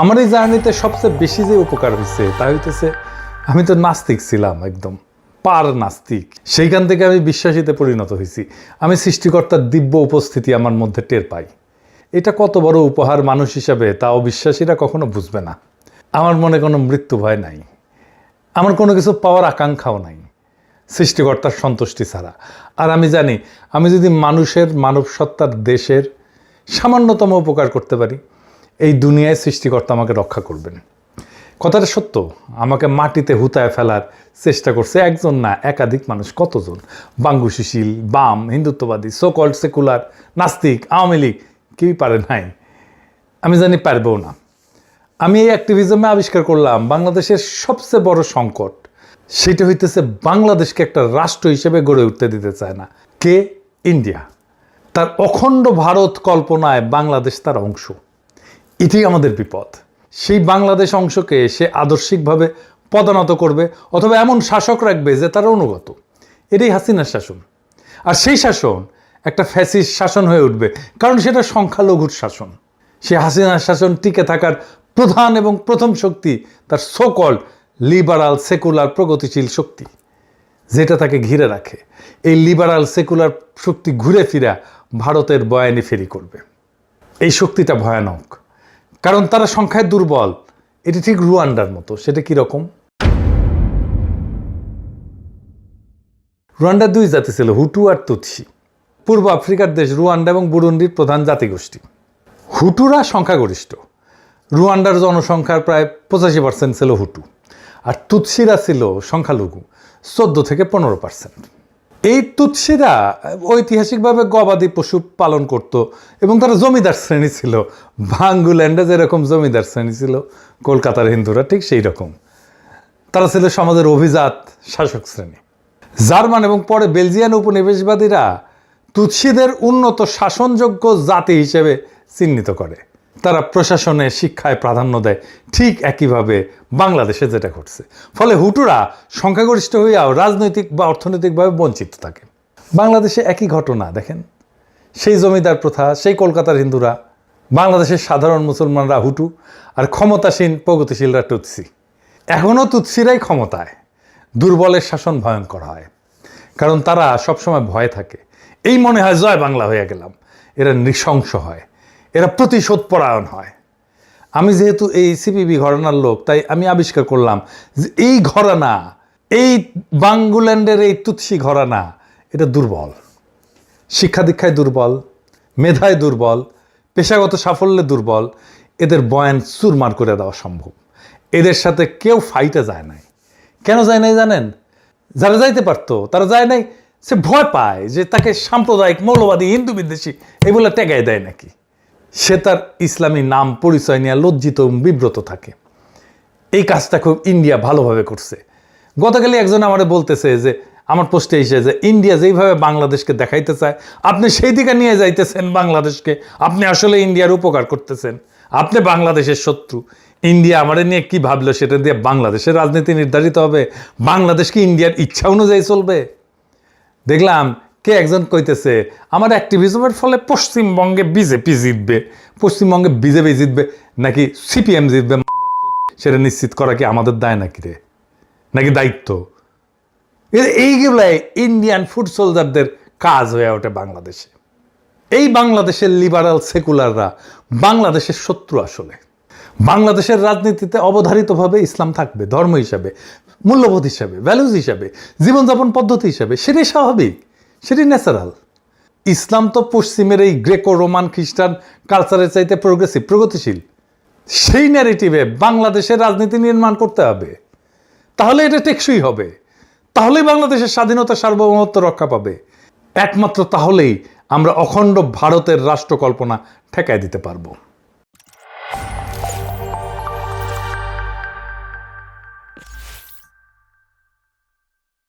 আমার এই জার্নিতে সবচেয়ে বেশি যে উপকার হয়েছে, তা হইতেছে আমি তো নাস্তিক ছিলাম একদম, পার নাস্তিক। সেইখান থেকে আমি বিশ্বাসীতে পরিণত হয়েছি। আমি সৃষ্টিকর্তার দিব্য উপস্থিতি আমার মধ্যে টের পাই। এটা কত বড় উপহার মানুষ হিসাবে তা অবিশ্বাসীরা কখনো বুঝবে না। আমার মনে কোনো মৃত্যু ভয় নাই। আমার কোনো কিছু পাওয়ার আকাঙ্ক্ষাও নাই। সৃষ্টিকর্তার সন্তুষ্টি ছাড়া। আর আমি জানি, আমি যদি মানুষের মানব সত্তার দেশের সামান্যতম উপকার করতে পারি এই দুনিয়ায় সৃষ্টিকর্তা আমাকে রক্ষা করবেন। কথাটা সত্য। আমাকে মাটিতে হুতায় ফেলার চেষ্টা করছে একজন না, একাধিক মানুষ, কতজন? বাঙ্গু সুশীল বাম, হিন্দুত্ববাদী সোকল্ড সেকুলার নাস্তিক, আওয়ামী লীগ, কেউই পারে নাই। আমি জানি পারবেও না। আমি এই অ্যাক্টিভিজমে আবিষ্কার করলাম বাংলাদেশের সবচেয়ে বড় সংকট। সেটা হইতেছে বাংলাদেশকে একটা রাষ্ট্র হিসেবে গড়ে উঠতে দিতে চায় না। কে? ইন্ডিয়া। তার অখণ্ড ভারত কল্পনায় বাংলাদেশ তার অংশ। এটাই আমাদের বিপদ। সেই বাংলাদেশ অংশকে সে আদর্শিকভাবে পদানত করবে অথবা এমন শাসক রাখবে যে তার অনুগত। এটাই হাসিনার শাসন। আর সেই শাসন একটা ফ্যাসিস শাসন হয়ে উঠবে, কারণ সেটা সংখ্যালঘুর শাসন। সে হাসিনার শাসন টিকে থাকার প্রধান এবং প্রথম শক্তি তার সোকল লিবারাল সেকুলার প্রগতিশীল শক্তি, যেটা তাকে ঘিরে রাখে। এই লিবারাল সেকুলার শক্তি ঘুরে ফিরা ভারতের বয়ানি ফেরি করবে। এই শক্তিটা ভয়ানক। কারণ তারা সংখ্যায় দুর্বল। এটি ঠিক রুয়ান্ডার মতো। সেটা কি রকম? রুয়ান্ডার দুই জাতি ছিল, হুটু আর তুৎসি পূর্ব আফ্রিকার দেশ রুয়ান্ডা এবং বুরুন্ডির প্রধান জাতিগোষ্ঠী। হুটুরা সংখ্যাগরিষ্ঠ। রুয়ান্ডার জনসংখ্যার প্রায় পঁচাশি পার্সেন্ট ছিল হুটু। আর তুৎসিরা ছিল সংখ্যালঘু, চোদ্দ থেকে পনেরো পার্সেন্ট এই তুৎসিরা ঐতিহাসিকভাবে গবাদি পশু পালন করত এবং তারা জমিদার শ্রেণি ছিল। ভাঙ্গুল্যান্ডে যেরকম জমিদার শ্রেণি ছিল, কলকাতার হিন্দুরা ঠিক সেই রকম তারা ছিল সমাজের অভিজাত শাসক শ্রেণি। জার্মান এবং পরে বেলজিয়ান উপনিবেশবাদীরা তুৎসিদের উন্নত শাসনযোগ্য জাতি হিসেবে চিহ্নিত করে। তারা প্রশাসনে শিক্ষায় প্রাধান্য দেয়। ঠিক একইভাবে বাংলাদেশে যেটা ঘটছে। ফলে হুটুরা সংখ্যাগরিষ্ঠ হইয়াও রাজনৈতিক বা অর্থনৈতিকভাবে বঞ্চিত থাকে। বাংলাদেশে একই ঘটনা, দেখেন। সেই জমিদার প্রথা, সেই কলকাতার হিন্দুরা, বাংলাদেশের সাধারণ মুসলমানরা হুটু, আর ক্ষমতাসীন, প্রগতিশীলরা টুৎসি এখনও তুৎসিরাই ক্ষমতায়। দুর্বলের শাসন ভয়ঙ্কর হয়। কারণ তারা সবসময় ভয়ে থাকে। এই মনে হয় জয় বাংলা হয়ে গেলাম। এরা নৃশংস হয়। এরা প্রতিশোধ পরায়ণ হয়। আমি যেহেতু এই সিপিবি ঘরানার লোক, তাই আমি আবিষ্কার করলাম যে এই ঘরানা, এই বাঙ্গুল্যান্ডের এই তুৎসি ঘরানা, এটা দুর্বল। শিক্ষা দীক্ষায় দুর্বল, মেধায় দুর্বল, পেশাগত সাফল্যে দুর্বল, এদের বয়ান চুরমার করে দেওয়া সম্ভব। এদের সাথে কেউ ফাইটে যায় নাই। কেন যায় নাই জানেন? যারা যাইতে পারতো, তারা যায় নাই, সে ভয় পায় যে তাকে সাম্প্রদায়িক মৌলবাদী হিন্দু বিদ্বেষী এগুলো টেকায় দেয় নাকি। সে তার ইসলামী নাম, পরিচয় নিয়ে লজ্জিত বিব্রত থাকে। এই কাজটা খুব ইন্ডিয়া ভালোভাবে করছে। গতকালই একজন আমারে বলতেছে যে, আমার পোস্টে এসে যে, ইন্ডিয়া যেইভাবে বাংলাদেশকে দেখাইতে চায়, আপনি সেই দিকে নিয়ে যাইতেছেন বাংলাদেশকে। আপনি আসলে ইন্ডিয়ার উপকার করতেছেন। আপনি বাংলাদেশের শত্রু। ইন্ডিয়া আমারে নিয়ে কি ভাবলো সেটা দিয়ে বাংলাদেশের রাজনীতি নির্ধারিত হবে। বাংলাদেশ কি ইন্ডিয়ার ইচ্ছা অনুযায়ী চলবে? দেখলাম কে একজন কইতেছে, আমার অ্যাক্টিভিজমের ফলে পশ্চিমবঙ্গে বিজেপি জিতবে। পশ্চিমবঙ্গে বিজেপি জিতবে নাকি সিপিএম জিতবে? সেটা নিশ্চিত করা কি আমাদের দায় নাকি রে? নাকি দায়িত্ব? এইগুলাই ইন্ডিয়ান ফুড সোলজারদের কাজ হয়ে ওঠে বাংলাদেশে। এই বাংলাদেশের লিবারাল সেকুলাররা বাংলাদেশের শত্রু আসলে। বাংলাদেশের রাজনীতিতে অবধারিতভাবে ইসলাম থাকবে, ধর্ম হিসাবে, মূল্যবোধ হিসাবে ভ্যালুজ হিসাবে, জীবনযাপন পদ্ধতি হিসাবে, সেটাই স্বাভাবিক। সেটাই ন্যাচারাল। ইসলাম তো পশ্চিমের এই গ্রেকো রোমান খ্রিস্টান কালচারের চাইতে প্রোগ্রেসিভ প্রগতিশীল। সেই ন্যারেটিভে বাংলাদেশের রাজনীতি নির্মাণ করতে হবে। তাহলে এটা টেকসই হবে। তাহলেই বাংলাদেশের স্বাধীনতা সার্বভৌমত্ব রক্ষা পাবে। একমাত্র তাহলেই আমরা অখণ্ড ভারতের রাষ্ট্র কল্পনা ঠেকায় দিতে পারব।